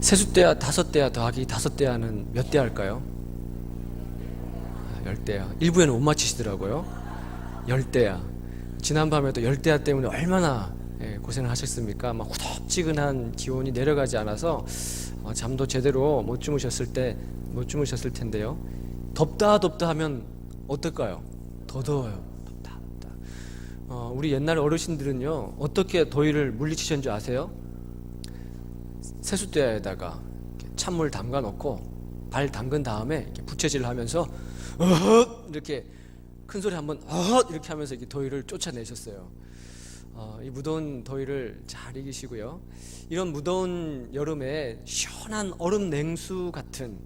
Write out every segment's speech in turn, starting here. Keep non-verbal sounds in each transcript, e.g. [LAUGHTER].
세숫대야 다섯 대야 더하기 다섯 대야는 몇 대야일까요? 열 대야. 일부에는 못 맞히시더라고요. 열 대야. 지난밤에도 열 대야 때문에 얼마나 예, 고생을 하셨습니까? 막 후덥지근한 기온이 내려가지 않아서 어, 잠도 제대로 못 주무셨을 때 못 주무셨을 텐데요. 덥다 덥다 하면 어떨까요? 더 더워요. 덥다 덥다. 어, 우리 옛날 어르신들은요 어떻게 더위를 물리치셨는지 아세요? 세숫대에다가 찬물 담가 놓고 발 담근 다음에 부채질을 하면서 어헛 이렇게 큰 소리 한번 어헛 이렇게 하면서 이렇게 더위를 쫓아내셨어요. 어, 이 무더운 더위를 잘 이기시고요. 이런 무더운 여름에 시원한 얼음 냉수 같은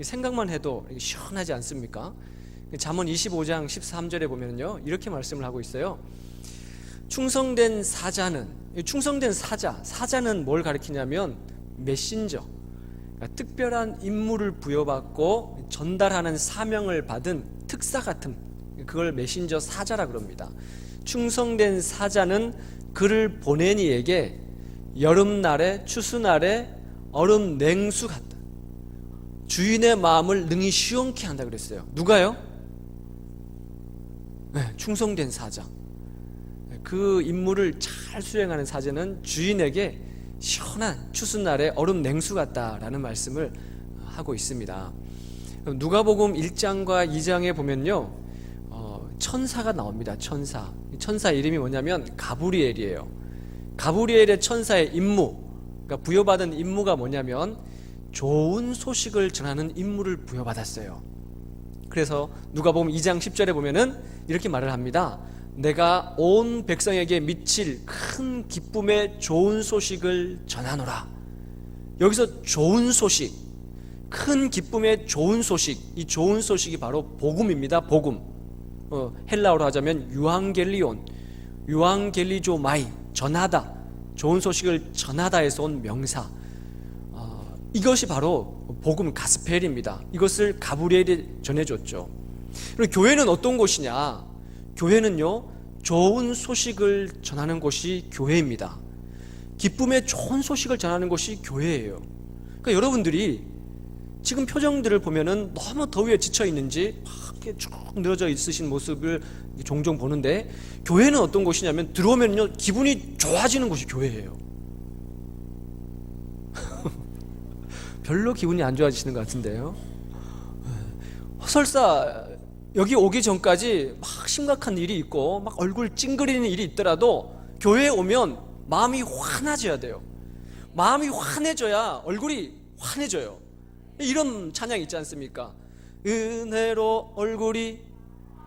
이 생각만 해도 시원하지 않습니까? 잠언 25장 13절에 보면요 이렇게 말씀을 하고 있어요. 충성된 사자는 이 충성된 사자 사자는 뭘 가리키냐면 메신저 그러니까 특별한 임무를 부여받고 전달하는 사명을 받은 특사 같은 그걸 메신저 사자라 그럽니다. 충성된 사자는 그를 보낸 이에게 여름날에 추수날에 얼음 냉수 같다. 주인의 마음을 능히 시원케 한다 그랬어요. 누가요? 네, 충성된 사자. 그 임무를 잘 수행하는 사자는 주인에게 시원한 추수날에 얼음 냉수 같다라는 말씀을 하고 있습니다. 누가복음 1장과 2장에 보면요, 어, 천사가 나옵니다. 천사. 천사 이름이 뭐냐면 가브리엘이에요. 가브리엘의 천사의 임무, 그러니까 부여받은 임무가 뭐냐면 좋은 소식을 전하는 임무를 부여받았어요. 그래서 누가복음 2장 10절에 보면은 이렇게 말을 합니다. 내가 온 백성에게 미칠 큰 기쁨의 좋은 소식을 전하노라. 여기서 좋은 소식, 큰 기쁨의 좋은 소식, 이 좋은 소식이 바로 복음입니다. 복음. 어, 헬라어로 하자면 유앙겔리온, 유앙겔리조마이, 전하다, 좋은 소식을 전하다에서 온 명사. 어, 이것이 바로 복음 가스펠입니다. 이것을 가브리엘이 전해줬죠. 그리고 교회는 어떤 곳이냐? 교회는요, 좋은 소식을 전하는 곳이 교회입니다. 기쁨의 좋은 소식을 전하는 곳이 교회예요. 그러니까 여러분들이 지금 표정들을 보면은 너무 더위에 지쳐 있는지 막 이렇게 쭉 늘어져 있으신 모습을 종종 보는데 교회는 어떤 곳이냐면 들어오면요 기분이 좋아지는 곳이 교회예요. [LAUGHS] 별로 기분이 안 좋아지시는 것 같은데요. 설사 여기 오기 전까지 막 심각한 일이 있고 막 얼굴 찡그리는 일이 있더라도 교회에 오면 마음이 환해져야 돼요. 마음이 환해져야 얼굴이 환해져요. 이런 찬양 있지 않습니까? 은혜로 얼굴이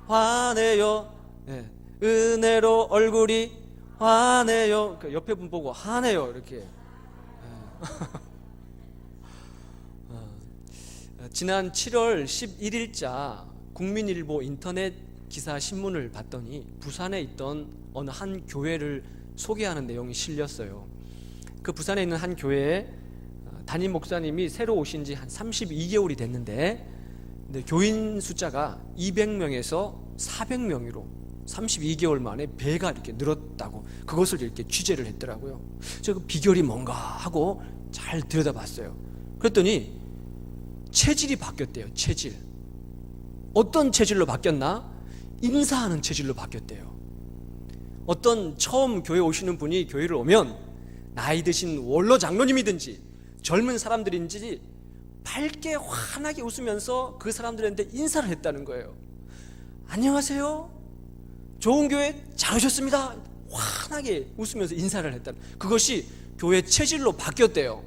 환해요. 네. 은혜로 얼굴이 환해요. 그 옆에 분 보고 환해요. 이렇게. 네. [LAUGHS] 어, 지난 7월 11일자 국민일보 인터넷 기사 신문을 봤더니 부산에 있던 어느 한 교회를 소개하는 내용이 실렸어요. 그 부산에 있는 한 교회에 어, 담임 목사님이 새로 오신 지 한 32개월이 됐는데 교인 숫자가 200명에서 400명으로 32개월 만에 배가 이렇게 늘었다고 그것을 이렇게 취재를 했더라고요. 저 그 비결이 뭔가 하고 잘 들여다봤어요. 그랬더니 체질이 바뀌었대요. 체질. 어떤 체질로 바뀌었나? 인사하는 체질로 바뀌었대요. 어떤 처음 교회 오시는 분이 교회를 오면 나이 드신 원로 장로님이든지 젊은 사람들인지 밝게 환하게 웃으면서 그 사람들한테 인사를 했다는 거예요. 안녕하세요. 좋은 교회 잘 오셨습니다. 환하게 웃으면서 인사를 했다. 그것이 교회 체질로 바뀌었대요.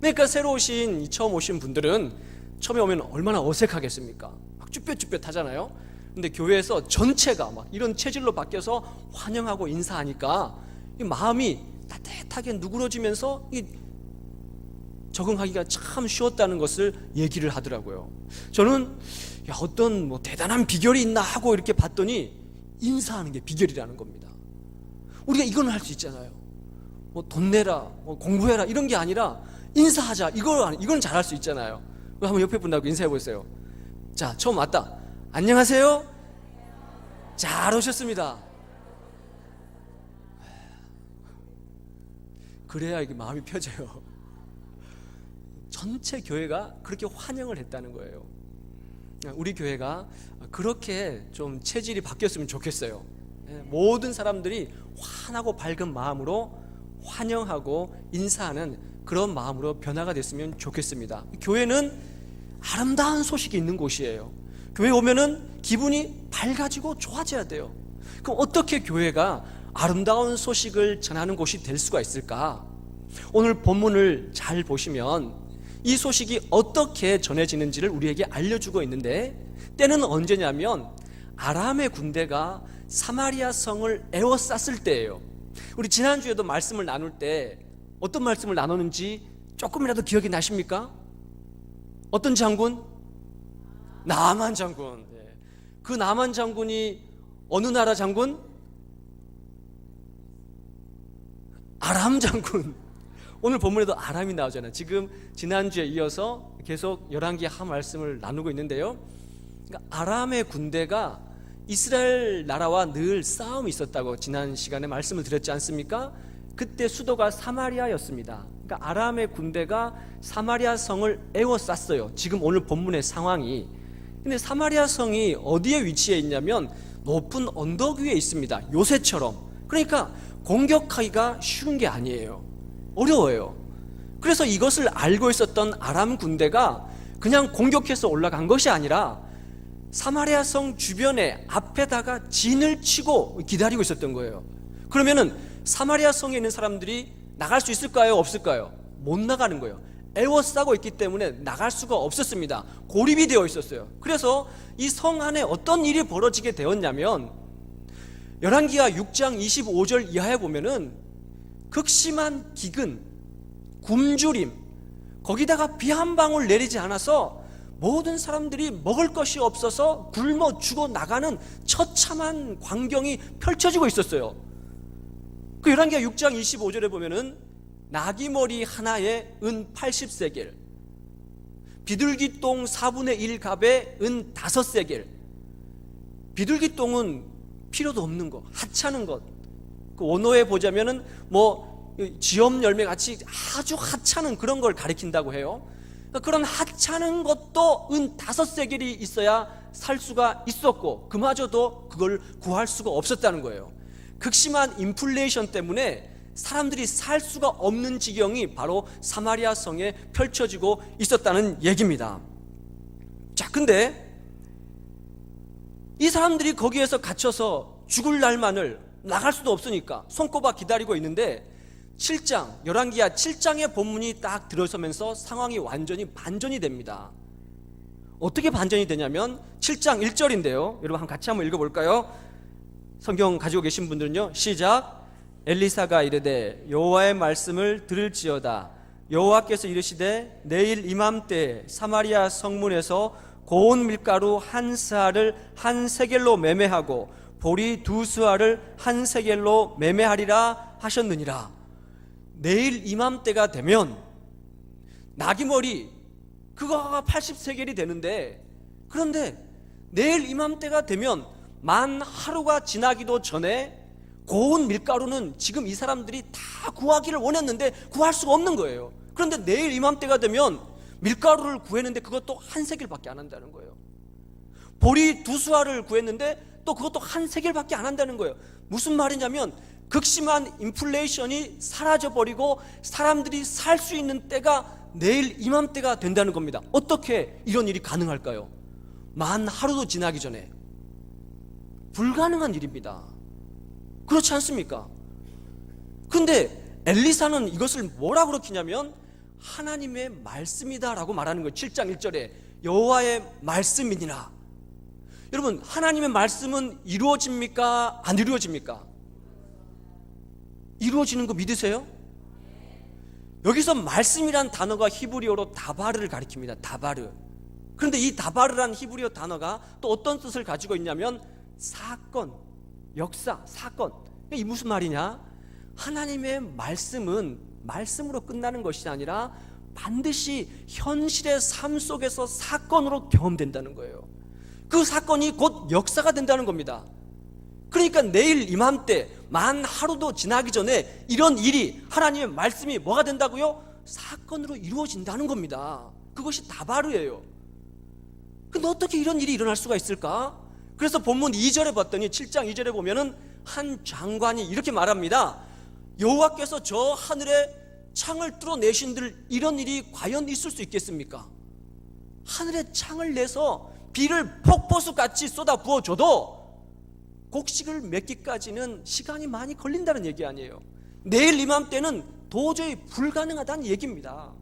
그러니까 새로 오신 처음 오신 분들은 처음에 오면 얼마나 어색하겠습니까? 막 쭈뼛쭈뼛 하잖아요. 근데 교회에서 전체가 막 이런 체질로 바뀌어서 환영하고 인사하니까 이 마음이 따뜻하게 누그러지면서 이 적응하기가 참 쉬웠다는 것을 얘기를 하더라고요. 저는 야, 어떤 뭐 대단한 비결이 있나 하고 이렇게 봤더니 인사하는 게 비결이라는 겁니다. 우리가 이건 할 수 있잖아요. 뭐 돈 내라, 뭐 공부해라 이런 게 아니라 인사하자 이걸 이건 잘할 수 있잖아요. 한번 옆에 분하고 인사해 보세요. 자, 처음 왔다. 안녕하세요. 잘 오셨습니다. 그래야 이게 마음이 펴져요. 전체 교회가 그렇게 환영을 했다는 거예요. 우리 교회가 그렇게 좀 체질이 바뀌었으면 좋겠어요. 예, 모든 사람들이 환하고 밝은 마음으로 환영하고 인사하는 그런 마음으로 변화가 됐으면 좋겠습니다. 교회는 아름다운 소식이 있는 곳이에요. 교회 오면은 기분이 밝아지고 좋아져야 돼요. 그럼 어떻게 교회가 아름다운 소식을 전하는 곳이 될 수가 있을까? 오늘 본문을 잘 보시면 이 소식이 어떻게 전해지는지를 우리에게 알려주고 있는데 때는 언제냐면 아람의 군대가 사마리아 성을 에워쌌을 때예요. 우리 지난주에도 말씀을 나눌 때 어떤 말씀을 나누는지 조금이라도 기억이 나십니까? 어떤 장군? 나만 장군. 네. 그 나만 장군이 어느 나라 장군? 아람 장군. 오늘 본문에도 아람이 나오잖아요. 지금 지난주에 이어서 계속 열왕기 한 말씀을 나누고 있는데요. 그러니까 아람의 군대가 이스라엘 나라와 늘 싸움이 있었다고 지난 시간에 말씀을 드렸지 않습니까? 그때 수도가 사마리아였습니다. 그러니까 아람의 군대가 사마리아 성을 에워쌌어요. 지금 오늘 본문의 상황이. 근데 사마리아 성이 어디에 위치해 있냐면 높은 언덕 위에 있습니다. 요새처럼. 그러니까 공격하기가 쉬운 게 아니에요. 어려워요. 그래서 이것을 알고 있었던 아람 군대가 그냥 공격해서 올라간 것이 아니라 사마리아 성 주변에 앞에다가 진을 치고 기다리고 있었던 거예요. 그러면은 사마리아 성에 있는 사람들이 나갈 수 있을까요? 없을까요? 못 나가는 거예요. 애워싸고 있기 때문에 나갈 수가 없었습니다. 고립이 되어 있었어요. 그래서 이 성 안에 어떤 일이 벌어지게 되었냐면 열왕기하 6장 25절 이하에 보면은 극심한 기근, 굶주림, 거기다가 비 한 방울 내리지 않아서 모든 사람들이 먹을 것이 없어서 굶어 죽어 나가는 처참한 광경이 펼쳐지고 있었어요. 그 열왕기하 6장 25절에 보면은 나귀 머리 하나에 은 80세겔, 비둘기 똥 4분의 1 갑에 은 5세겔. 비둘기 똥은 필요도 없는 것, 하찮은 것. 그 원어에 보자면은 뭐 지엄 열매 같이 아주 하찮은 그런 걸 가리킨다고 해요. 그러니까 그런 하찮은 것도 은 다섯 세겔이 있어야 살 수가 있었고 그마저도 그걸 구할 수가 없었다는 거예요. 극심한 인플레이션 때문에 사람들이 살 수가 없는 지경이 바로 사마리아 성에 펼쳐지고 있었다는 얘기입니다. 자, 근데 이 사람들이 거기에서 갇혀서 죽을 날만을 나갈 수도 없으니까 손꼽아 기다리고 있는데 7장, 열왕기야 7장의 본문이 딱 들어서면서 상황이 완전히 반전이 됩니다. 어떻게 반전이 되냐면 7장 1절인데요. 여러분 같이 한번 읽어 볼까요? 성경 가지고 계신 분들은요. 시작. 엘리사가 이르되 여호와의 말씀을 들을지어다. 여호와께서 이르시되 내일 이맘때 사마리아 성문에서 고운 밀가루 한 스아를 한 세겔로 매매하고 보리 두 스아를 한 세겔로 매매하리라 하셨느니라. 내일 이맘때가 되면 나귀머리 그거가 80세겔이 되는데 그런데 내일 이맘때가 되면 만 하루가 지나기도 전에 고운 밀가루는 지금 이 사람들이 다 구하기를 원했는데 구할 수가 없는 거예요. 그런데 내일 이맘때가 되면 밀가루를 구했는데 그것도 한 세겔밖에 안 한다는 거예요. 보리 두 수알을 구했는데 또 그것도 한 세겔밖에 안 한다는 거예요. 무슨 말이냐면 극심한 인플레이션이 사라져 버리고 사람들이 살 수 있는 때가 내일 이맘때가 된다는 겁니다. 어떻게 이런 일이 가능할까요? 만 하루도 지나기 전에 불가능한 일입니다. 그렇지 않습니까? 근데 엘리사는 이것을 뭐라 그러냐면 하나님의 말씀이다라고 말하는 거예요. 7장 1절에 여호와의 말씀이니라. 여러분, 하나님의 말씀은 이루어집니까? 안 이루어집니까? 이루어지는 거 믿으세요? 여기서 말씀이란 단어가 히브리어로 다바르를 가리킵니다. 다바르. 그런데 이 다바르란 히브리어 단어가 또 어떤 뜻을 가지고 있냐면 사건, 역사, 사건. 이 무슨 말이냐? 하나님의 말씀은 말씀으로 끝나는 것이 아니라 반드시 현실의 삶 속에서 사건으로 경험된다는 거예요. 그 사건이 곧 역사가 된다는 겁니다. 그러니까 내일 이맘때 만 하루도 지나기 전에 이런 일이 하나님의 말씀이 뭐가 된다고요? 사건으로 이루어진다는 겁니다. 그것이 다바르예요. 근데 어떻게 이런 일이 일어날 수가 있을까? 그래서 본문 2절에 봤더니 7장 2절에 보면은 한 장관이 이렇게 말합니다. 여호와께서 저 하늘에 창을 뚫어 내신들 이런 일이 과연 있을 수 있겠습니까? 하늘에 창을 내서 비를 폭포수 같이 쏟아 부어줘도 곡식을 맺기까지는 시간이 많이 걸린다는 얘기 아니에요. 내일 이맘때는 도저히 불가능하다는 얘기입니다.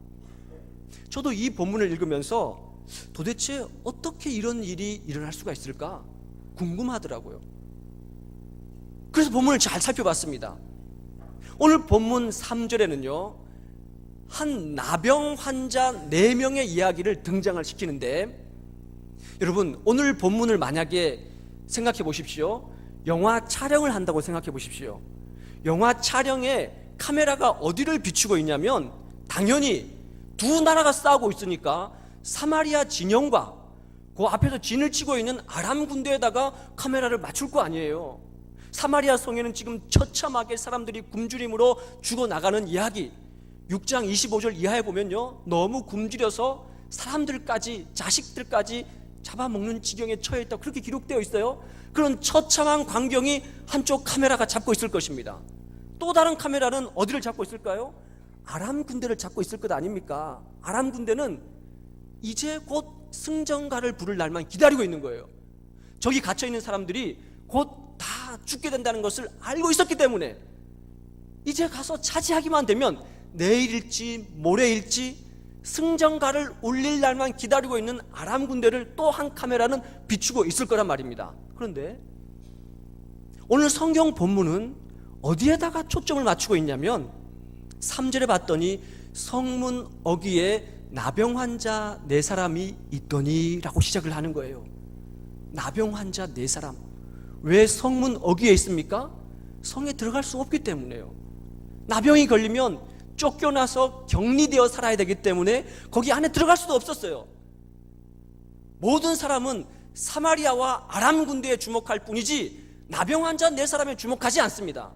저도 이 본문을 읽으면서 도대체 어떻게 이런 일이 일어날 수가 있을까 궁금하더라고요. 그래서 본문을 잘 살펴봤습니다. 오늘 본문 3절에는요, 한 나병 환자 4명의 이야기를 등장을 시키는데, 여러분, 오늘 본문을 만약에 생각해 보십시오. 영화 촬영을 한다고 생각해 보십시오. 영화 촬영에 카메라가 어디를 비추고 있냐면, 당연히 두 나라가 싸우고 있으니까 사마리아 진영과 그 앞에서 진을 치고 있는 아람 군대에다가 카메라를 맞출 거 아니에요. 사마리아 성에는 지금 처참하게 사람들이 굶주림으로 죽어나가는 이야기 6장 25절 이하에 보면요 너무 굶주려서 사람들까지 자식들까지 잡아먹는 지경에 처해 있다 그렇게 기록되어 있어요 그런 처참한 광경이 한쪽 카메라가 잡고 있을 것입니다 또 다른 카메라는 어디를 잡고 있을까요? 아람 군대를 잡고 있을 것 아닙니까? 아람 군대는 이제 곧 승전가를 부를 날만 기다리고 있는 거예요 저기 갇혀 있는 사람들이 곧 다 죽게 된다는 것을 알고 있었기 때문에 이제 가서 차지하기만 되면 내일일지 모레일지 승전가를 울릴 날만 기다리고 있는 아람 군대를 또 한 카메라는 비추고 있을 거란 말입니다. 그런데 오늘 성경 본문은 어디에다가 초점을 맞추고 있냐면 3절에 봤더니 성문 어귀에 나병 환자 네 사람이 있더니라고 시작을 하는 거예요. 나병 환자 네 사람. 왜 성문 어귀에 있습니까? 성에 들어갈 수 없기 때문에요. 나병이 걸리면 쫓겨나서 격리되어 살아야 되기 때문에 거기 안에 들어갈 수도 없었어요. 모든 사람은 사마리아와 아람 군대에 주목할 뿐이지 나병 환자 네 사람에 주목하지 않습니다.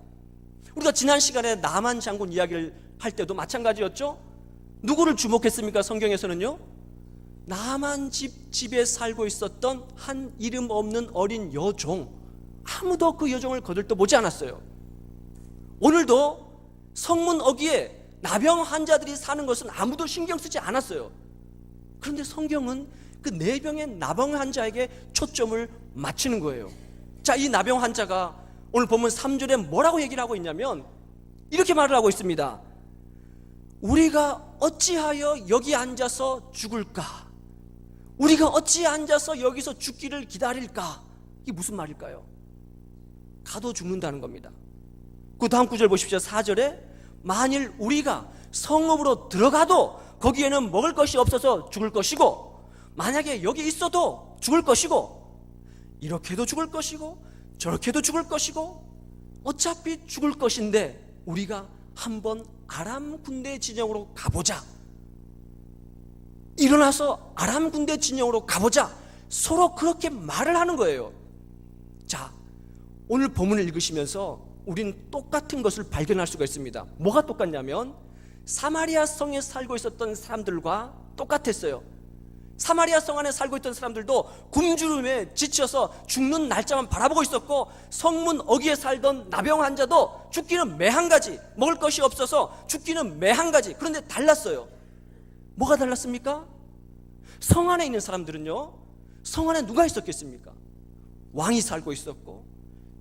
우리가 지난 시간에 나만 장군 이야기를 할 때도 마찬가지였죠. 누구를 주목했습니까? 성경에서는요. 나만 집 집에 살고 있었던 한 이름 없는 어린 여종 아무도 그 여종을 거들떠 보지 않았어요. 오늘도 성문 어귀에 나병 환자들이 사는 것은 아무도 신경 쓰지 않았어요. 그런데 성경은 그 네 병의 나병 환자에게 초점을 맞추는 거예요. 자, 이 나병 환자가 오늘 보면 3절에 뭐라고 얘기를 하고 있냐면 이렇게 말을 하고 있습니다. 우리가 어찌하여 여기 앉아서 죽을까? 우리가 어찌 앉아서 여기서 죽기를 기다릴까? 이게 무슨 말일까요? 가도 죽는다는 겁니다. 그 다음 구절 보십시오. 4절에 만일 우리가 성읍으로 들어가도 거기에는 먹을 것이 없어서 죽을 것이고 만약에 여기 있어도 죽을 것이고 이렇게도 죽을 것이고 저렇게도 죽을 것이고 어차피 죽을 것인데 우리가 한번 아람 군대 진영으로 가보자. 일어나서 아람 군대 진영으로 가보자. 서로 그렇게 말을 하는 거예요. 자, 오늘 본문을 읽으시면서 우리는 똑같은 것을 발견할 수가 있습니다. 뭐가 똑같냐면 사마리아 성에 살고 있었던 사람들과 똑같았어요. 사마리아 성 안에 살고 있던 사람들도 굶주림에 지쳐서 죽는 날짜만 바라보고 있었고 성문 어귀에 살던 나병 환자도 죽기는 매 한 가지 먹을 것이 없어서 죽기는 매 한 가지 그런데 달랐어요. 뭐가 달랐습니까? 성 안에 있는 사람들은요 성 안에 누가 있었겠습니까? 왕이 살고 있었고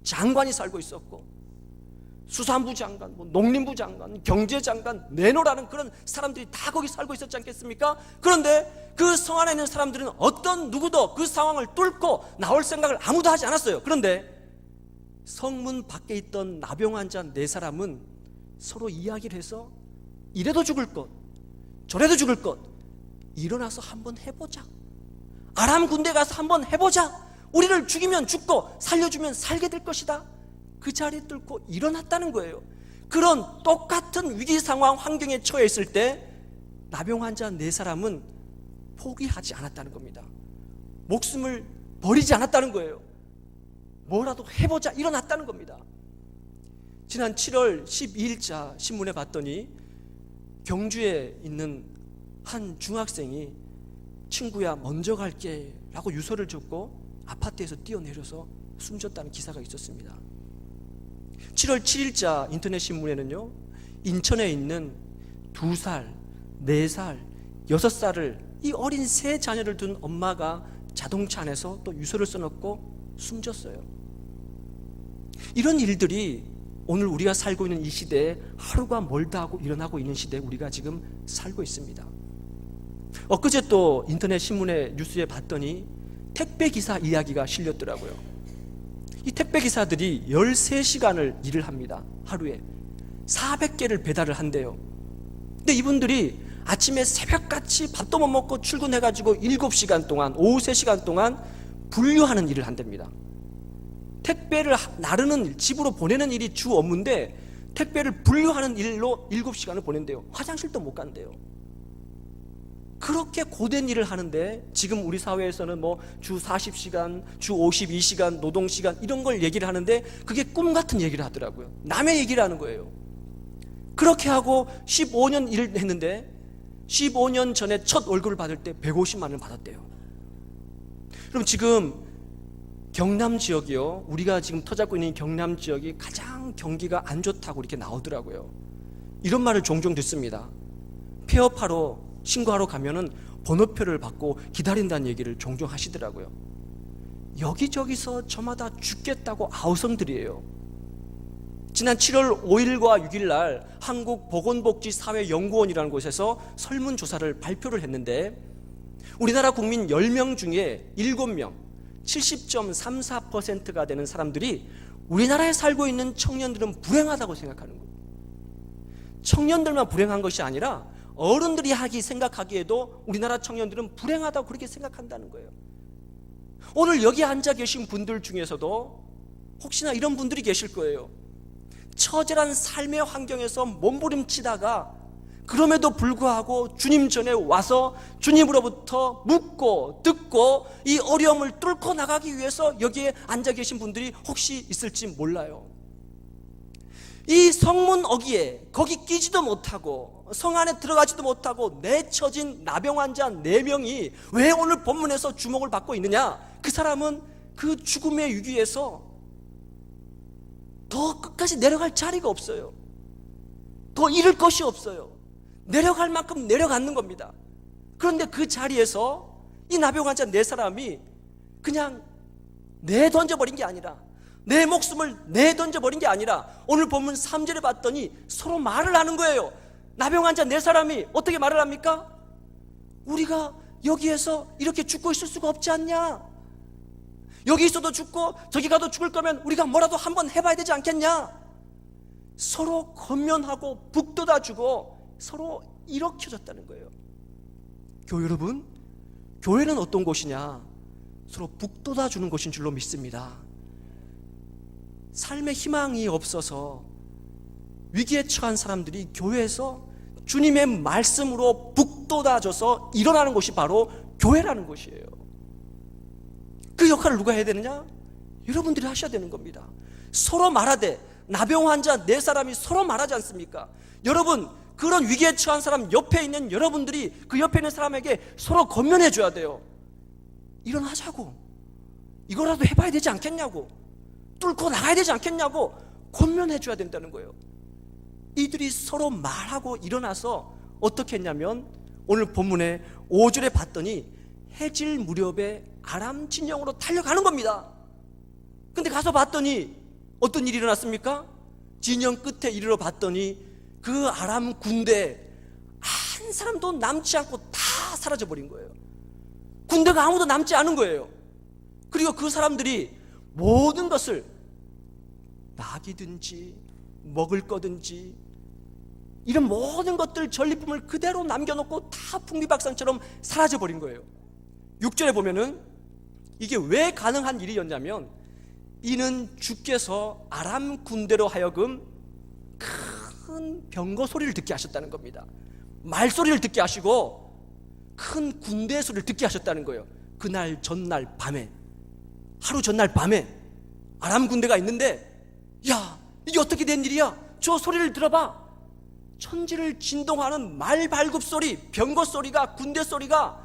장관이 살고 있었고 수산부 장관, 뭐 농림부 장관, 경제 장관, 내노라는 그런 사람들이 다 거기 살고 있었지 않겠습니까? 그런데 그 성 안에 있는 사람들은 어떤 누구도 그 상황을 뚫고 나올 생각을 아무도 하지 않았어요. 그런데 성문 밖에 있던 나병 환자 네 사람은 서로 이야기를 해서 이래도 죽을 것, 저래도 죽을 것, 일어나서 한번 해보자. 아람 군대 가서 한번 해보자. 우리를 죽이면 죽고 살려주면 살게 될 것이다. 그 자리 뚫고 일어났다는 거예요. 그런 똑같은 위기 상황 환경에 처해 있을 때 나병 환자 네 사람은 포기하지 않았다는 겁니다. 목숨을 버리지 않았다는 거예요. 뭐라도 해보자 일어났다는 겁니다. 지난 7월 12일자 신문에 봤더니 경주에 있는 한 중학생이 친구야 먼저 갈게 라고 유서를 줬고 아파트에서 뛰어내려서 숨졌다는 기사가 있었습니다. 7월 7일자 인터넷 신문에는요, 인천에 있는 두 살, 네 살, 여섯 살을 이 어린 세 자녀를 둔 엄마가 자동차 안에서 또 유서를 써놓고 숨졌어요. 이런 일들이 오늘 우리가 살고 있는 이 시대에 하루가 멀다 하고 일어나고 있는 시대에 우리가 지금 살고 있습니다. 엊그제 또 인터넷 신문에 뉴스에 봤더니 택배 기사 이야기가 실렸더라고요. 이 택배 기사들이 13시간을 일을 합니다. 하루에. 400개를 배달을 한대요. 근데 이분들이 아침에 새벽같이 밥도 못 먹고 출근해 가지고 7시간 동안, 오후 3시간 동안 분류하는 일을 한답니다. 택배를 나르는 일, 집으로 보내는 일이 주 업무인데 택배를 분류하는 일로 7시간을 보낸대요. 화장실도 못 간대요. 그렇게 고된 일을 하는데 지금 우리 사회에서는 뭐 주 40시간, 주 52시간 노동 시간 이런 걸 얘기를 하는데 그게 꿈 같은 얘기를 하더라고요. 남의 얘기를 하는 거예요. 그렇게 하고 15년 일을 했는데 15년 전에 첫 월급을 받을 때 150만 원을 받았대요. 그럼 지금 경남 지역이요. 우리가 지금 터잡고 있는 경남 지역이 가장 경기가 안 좋다고 이렇게 나오더라고요. 이런 말을 종종 듣습니다. 폐업하러 신고하러 가면은 번호표를 받고 기다린다는 얘기를 종종 하시더라고요. 여기저기서 저마다 죽겠다고 아우성들이에요. 지난 7월 5일과 6일 날 한국 보건복지사회연구원이라는 곳에서 설문조사를 발표를 했는데 우리나라 국민 10명 중에 7명, 70.34%가 되는 사람들이 우리나라에 살고 있는 청년들은 불행하다고 생각하는 거예요. 청년들만 불행한 것이 아니라 어른들이 하기 생각하기에도 우리나라 청년들은 불행하다고 그렇게 생각한다는 거예요. 오늘 여기 앉아 계신 분들 중에서도 혹시나 이런 분들이 계실 거예요. 처절한 삶의 환경에서 몸부림치다가 그럼에도 불구하고 주님 전에 와서 주님으로부터 묻고 듣고 이 어려움을 뚫고 나가기 위해서 여기에 앉아 계신 분들이 혹시 있을지 몰라요. 이 성문 어기에 거기 끼지도 못하고 성 안에 들어가지도 못하고 내쳐진 나병 환자 네 명이 왜 오늘 본문에서 주목을 받고 있느냐? 그 사람은 그 죽음의 위기에서 더 끝까지 내려갈 자리가 없어요. 더 잃을 것이 없어요. 내려갈 만큼 내려가는 겁니다. 그런데 그 자리에서 이 나병 환자 네 사람이 그냥 내 던져버린 게 아니라 내 목숨을 내 던져 버린 게 아니라 오늘 본문 3절에 봤더니 서로 말을 하는 거예요. 나병 환자 네 사람이 어떻게 말을 합니까? 우리가 여기에서 이렇게 죽고 있을 수가 없지 않냐? 여기 있어도 죽고 저기 가도 죽을 거면 우리가 뭐라도 한번 해봐야 되지 않겠냐? 서로 건면하고 북돋아주고 서로 일으켜졌다는 거예요. 교회 여러분, 교회는 어떤 곳이냐? 서로 북돋아주는 곳인 줄로 믿습니다. 삶의 희망이 없어서 위기에 처한 사람들이 교회에서 주님의 말씀으로 북돋아져서 일어나는 곳이 바로 교회라는 곳이에요. 그 역할을 누가 해야 되느냐? 여러분들이 하셔야 되는 겁니다. 서로 말하되 나병 환자 네 사람이 서로 말하지 않습니까? 여러분 그런 위기에 처한 사람 옆에 있는 여러분들이 그 옆에 있는 사람에게 서로 건면해 줘야 돼요. 일어나자고. 이거라도 해봐야 되지 않겠냐고. 뚫고 나가야 되지 않겠냐고 권면해 줘야 된다는 거예요. 이들이 서로 말하고 일어나서 어떻게 했냐면 오늘 본문에 5절에 봤더니 해질 무렵에 아람 진영으로 달려가는 겁니다. 근데 가서 봤더니 어떤 일이 일어났습니까? 진영 끝에 이르러 봤더니 그 아람 군대 한 사람도 남지 않고 다 사라져 버린 거예요. 군대가 아무도 남지 않은 거예요. 그리고 그 사람들이 모든 것을 낙이든지 먹을 거든지 이런 모든 것들 전리품을 그대로 남겨놓고 다 풍비박산처럼 사라져 버린 거예요. 6절에 보면은 이게 왜 가능한 일이었냐면 이는 주께서 아람 군대로 하여금 큰 병거 소리를 듣게 하셨다는 겁니다. 말소리를 듣게 하시고 큰 군대 소리를 듣게 하셨다는 거예요. 그날 전날 밤에 하루 전날 밤에 아람 군대가 있는데 야 이게 어떻게 된 일이야? 저 소리를 들어봐. 천지를 진동하는 말 발굽 소리, 병거 소리가 군대 소리가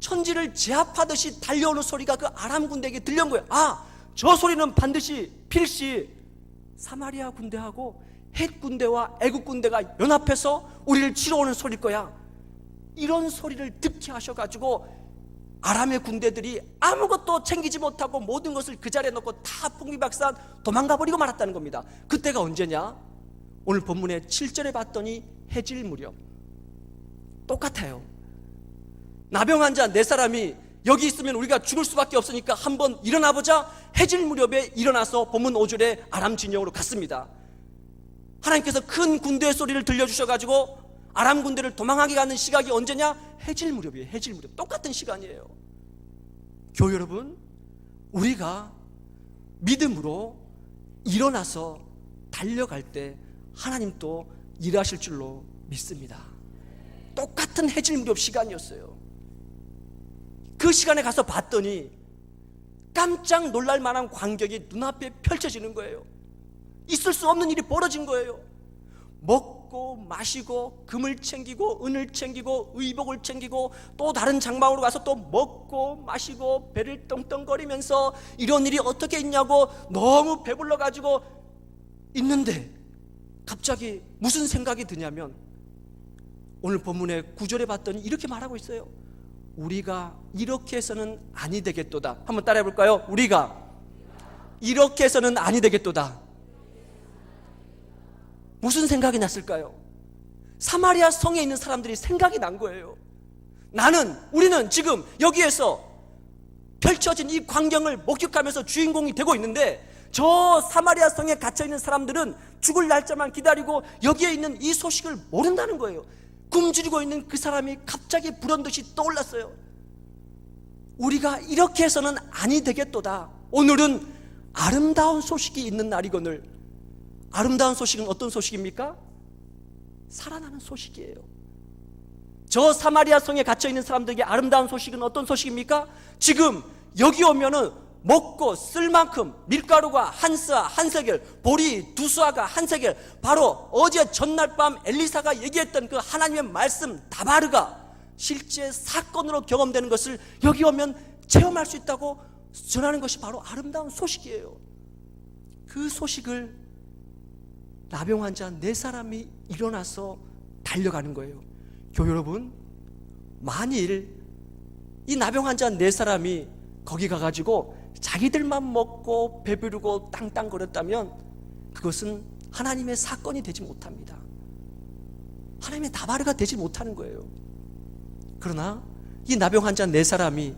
천지를 제압하듯이 달려오는 소리가 그 아람 군대에게 들려온 거예요. 아, 저 소리는 반드시 필시 사마리아 군대하고 헷 군대와 애국 군대가 연합해서 우리를 치러 오는 소리일 거야. 이런 소리를 듣게 하셔가지고 아람의 군대들이 아무것도 챙기지 못하고 모든 것을 그 자리에 놓고 다 풍비박산 도망가 버리고 말았다는 겁니다. 그때가 언제냐? 오늘 본문의 7절에 봤더니 해질 무렵. 똑같아요. 나병 환자 네 사람이 여기 있으면 우리가 죽을 수밖에 없으니까 한번 일어나 보자. 해질 무렵에 일어나서 본문 5절에 아람 진영으로 갔습니다. 하나님께서 큰 군대의 소리를 들려주셔가지고 아람 군대를 도망하게 가는 시각이 언제냐? 해질 무렵이에요. 해질 무렵. 똑같은 시간이에요. 교회 여러분, 우리가 믿음으로 일어나서 달려갈 때 하나님 또 일하실 줄로 믿습니다. 똑같은 해질 무렵 시간이었어요. 그 시간에 가서 봤더니 깜짝 놀랄 만한 광경이 눈앞에 펼쳐지는 거예요. 있을 수 없는 일이 벌어진 거예요. 먹고 마시고 금을 챙기고 은을 챙기고 의복을 챙기고 또 다른 장막으로 가서 또 먹고 마시고 배를 떵떵거리면서 이런 일이 어떻게 있냐고 너무 배불러 가지고 있는데 갑자기 무슨 생각이 드냐면 오늘 본문의 구절에 봤더니 이렇게 말하고 있어요. 우리가 이렇게 해서는 아니 되겠도다. 한번 따라해 볼까요? 우리가 이렇게 해서는 아니 되겠도다. 무슨 생각이 났을까요? 사마리아 성에 있는 사람들이 생각이 난 거예요. 나는, 우리는 지금 여기에서 펼쳐진 이 광경을 목격하면서 주인공이 되고 있는데 저 사마리아 성에 갇혀 있는 사람들은 죽을 날짜만 기다리고 여기에 있는 이 소식을 모른다는 거예요. 굶주리고 있는 그 사람이 갑자기 불현듯이 떠올랐어요. 우리가 이렇게 해서는 아니 되겠도다. 오늘은 아름다운 소식이 있는 날이거늘 아름다운 소식은 어떤 소식입니까? 살아나는 소식이에요. 저 사마리아 성에 갇혀 있는 사람들에게 아름다운 소식은 어떤 소식입니까? 지금 여기 오면은 먹고 쓸 만큼 밀가루가 한 스아 한 세겔, 보리 두 수아가 한 세겔. 바로 어제 전날 밤 엘리사가 얘기했던 그 하나님의 말씀 다바르가 실제 사건으로 경험되는 것을 여기 오면 체험할 수 있다고 전하는 것이 바로 아름다운 소식이에요. 그 소식을 나병 환자 네 사람이 일어나서 달려가는 거예요. 교회 여러분, 만일 이 나병 환자 네 사람이 거기 가가지고 자기들만 먹고 배부르고 땅땅거렸다면 그것은 하나님의 사건이 되지 못합니다. 하나님의 다바르가 되지 못하는 거예요. 그러나 이 나병 환자 네 사람이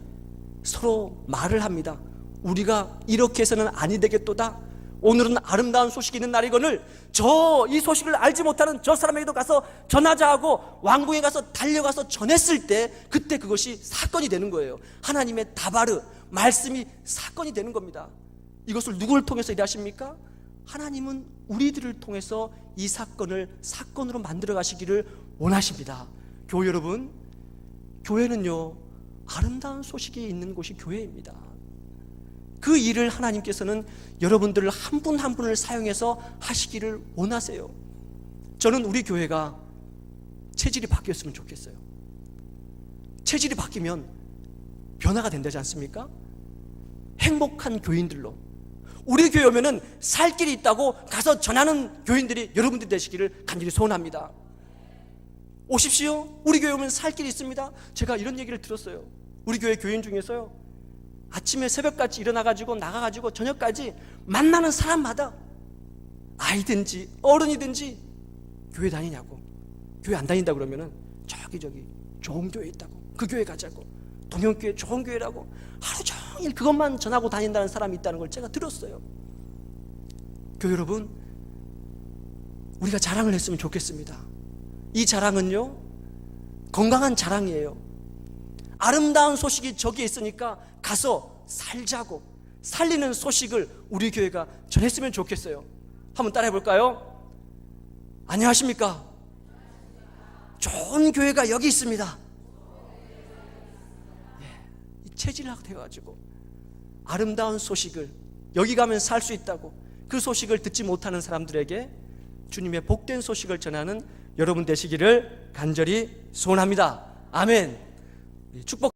서로 말을 합니다. 우리가 이렇게 해서는 아니 되겠도다. 오늘은 아름다운 소식이 있는 날이거늘 저 이 소식을 알지 못하는 저 사람에게도 가서 전하자 하고 왕궁에 가서 달려가서 전했을 때 그때 그것이 사건이 되는 거예요. 하나님의 다바르 말씀이 사건이 되는 겁니다. 이것을 누구를 통해서 일하십니까? 하나님은 우리들을 통해서 이 사건을 사건으로 만들어 가시기를 원하십니다. 교회 여러분, 교회는요, 아름다운 소식이 있는 곳이 교회입니다. 그 일을 하나님께서는 여러분들을 한분한 분을 사용해서 하시기를 원하세요. 저는 우리 교회가 체질이 바뀌었으면 좋겠어요. 체질이 바뀌면 변화가 된다지 않습니까? 행복한 교인들로 우리 교회 오면은 살 길이 있다고 가서 전하는 교인들이 여러분들이 되시기를 간절히 소원합니다. 오십시오. 우리 교회 오면 살 길이 있습니다. 제가 이런 얘기를 들었어요. 우리 교회 교인 중에서요. 아침에 새벽까지 일어나가지고 나가가지고 저녁까지 만나는 사람마다 아이든지 어른이든지 교회 다니냐고 교회 안 다닌다 그러면은 저기 저기 좋은 교회 있다고 그 교회 가자고 동영교회 좋은 교회라고 하루 종일 그것만 전하고 다닌다는 사람이 있다는 걸 제가 들었어요. 교회 여러분 우리가 자랑을 했으면 좋겠습니다. 이 자랑은요 건강한 자랑이에요. 아름다운 소식이 저기에 있으니까 가서 살자고 살리는 소식을 우리 교회가 전했으면 좋겠어요. 한번 따라해 볼까요? 안녕하십니까? 좋은 교회가 여기 있습니다. 예, 이 체질학 돼가지고 아름다운 소식을 여기 가면 살 수 있다고 그 소식을 듣지 못하는 사람들에게 주님의 복된 소식을 전하는 여러분 되시기를 간절히 소원합니다. 아멘. 축복.